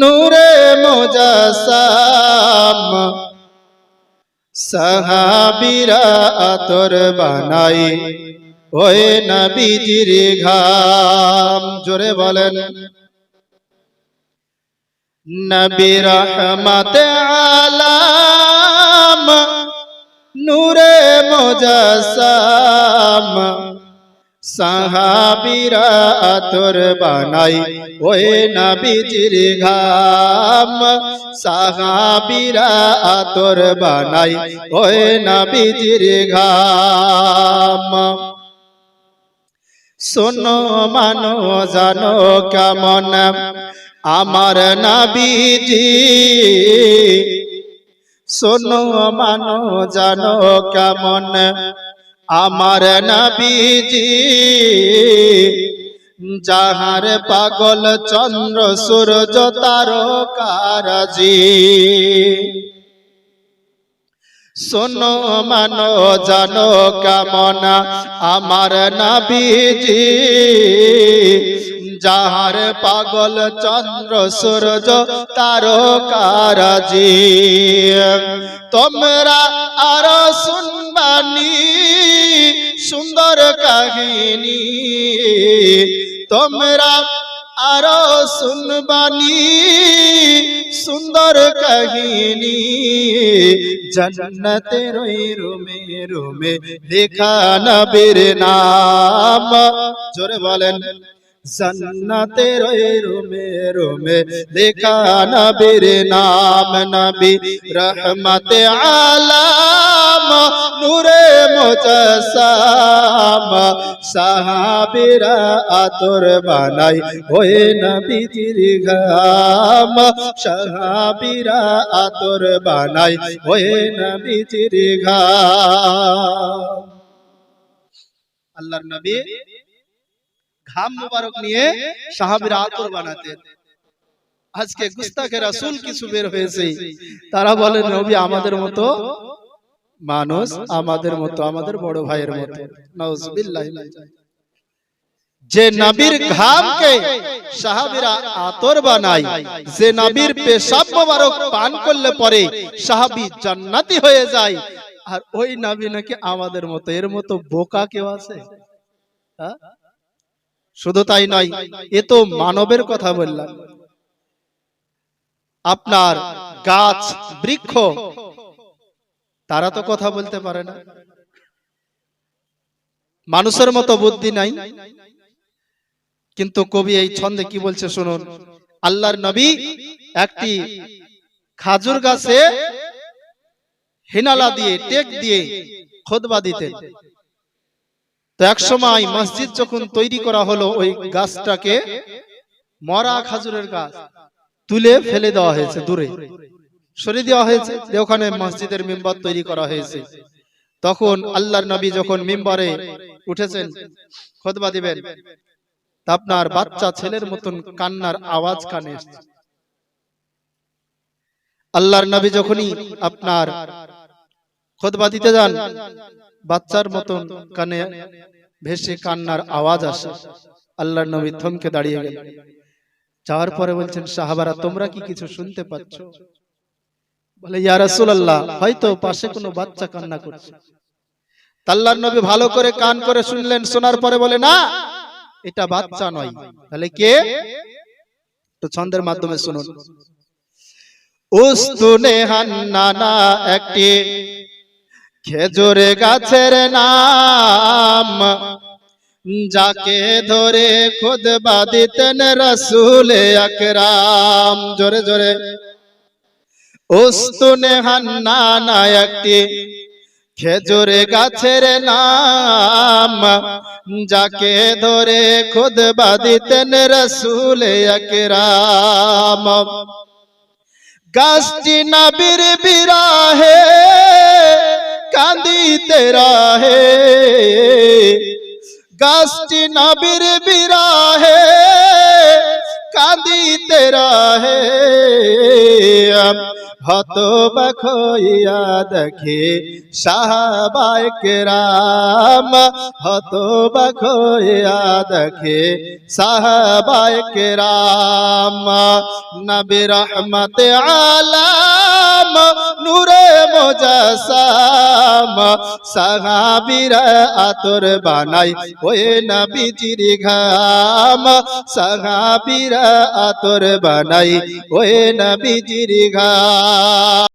নূরে মোজাসাম সাহাবিরা আতর বানাই ওই নবীজির ঘাম। জোরে বলেন। নবী রহমত আলাম, নূরে মোজাসাম সাহাবিরা আতর বানাই, ওই নবীজির ঘাম। সাহাবিরা আতর বানাই, ওই নবীজির ঘাম। শোনো মানো, জানো কেমন? আমার নাবিজি। শোনো মানো, জানো কেমন? আমার নাবিজি, যাহার পাগল চন্দ্র, সূর্য, তারকারাজি। শোনো, মানো, জানো, কেমন আমার নাবিজি, যাহার পাগল চন্দ্র, সূর্য, তারকারাজি। তোমরা আরও শুনবানি সুন্দর কাহিনী। তোমরা আরও শুনবানি, সুন্দর কাহিনী। জন্নতের ওই রুমে রুমে লেখা নবীর নাম। জোরে বলেন জন্নতের ওই রুমে রুমে লেখা নবীর নাম, নবী রহমত আলাম, নূরে মুজাসাম। সাহাবিরা আতর বানাই ওই নবীজির ঘাম। সাহাবিরা আতর বানাই ওই নবীজির ঘাম। আল্লাহর নবী ঘাম মুবারক নিয়ে সাহাবিরা আতর বানাতেন। আজকে গুস্তাখে রাসূল কিছু বের হয়েছে। তারা বলেন নবী আমাদের মতো মানুষ আমাদের মতো আমাদের বড় ভাইয়ের মতো। নাউজুবিল্লাহ। যে নবীর ঘামকে সাহাবীরা আতর বানায় যে নবীর পেশাব মোবারক পান করলে পরে সাহাবী জান্নাতি হয়ে যায়। আর ওই নবী নাকি আমাদের মতো এর মতো বোকা কেউ আছে? হ্যাঁ? শুধু তাই নয়, এ তো মানবের কথা বললাম। আপনার গাছ, বৃক্ষ, তারা তো কথা বলতে পারে না। মানুষের মতো বুদ্ধি নাই। কিন্তু কবি এই ছন্দে কি বলছে শুনুন, আল্লাহর নবী একটি খাজুর গাছে হেনালা দিয়ে, টেক দিয়ে খোদবা দিতেন। তো এক সময় মসজিদ যখন তৈরি করা হলো, ওই গাছটাকে মরা খাজুরের গাছ তুলে ফেলে দেওয়া হয়েছে দূরে, সরিয়ে দেওয়া হয়েছে ওখানে মসজিদের মেম্বার তৈরি করা হয়েছে। তখন আল্লাহর নবী যখন মেম্বারে উঠেছেন, খোদবা দিবেন আপনার বাচ্চা ছেলের মতন কান্নার আওয়াজ কানে আল্লাহর নবী যখনই আপনার খোদবা দিতে যান। বাচ্চার মতন কানে ভেসে কান্নার আওয়াজ আসে। আল্লাহর নবী থমকে দাঁড়িয়ে গেলেন। যাওয়ার পরে বলছেন, সাহাবারা, তোমরা কি কিছু শুনতে পাচ্ছ? বলে, ইয়া রাসূলুল্লাহ, হয়তো পাশে কোনো বাচ্চা কান্না করছে। তা আল্লাহর নবী ভালো করে কান করে শুনলেন। শোনার পরে বলে, না, এটা বাচ্চা নয়। তাহলে কে? তো ছন্দের মাধ্যমে শুনুন। উস্তুনে হান্নানা একটি খেজুর গাছের নাম। যাকে ধরে খুদবা দিতেন রসুল আকরাম। জোরে জোরে। উস্তুনে হান্নানা একটি খেজুর গাছের নাম। যাকে ধরে খুদবা দিতেন রসুল আকরাম। গাছটি নবীর বিরাহে কান্দিতে রাহে। গাছটি নবীর বিরাহে, কান্দিতে রাহে। হতবাক হইয়া দেখে সাহাবায় কেরাম, হতবাক হইয়া দেখে সাহাবায় কেরাম। নবী রহমত আলাম নূরে মোজাসাম। সাহাবীরা আতর বানাই ওই নবীজির ঘাম। সাহাবীরা আতর বানাই ওই নবীজির ঘাম।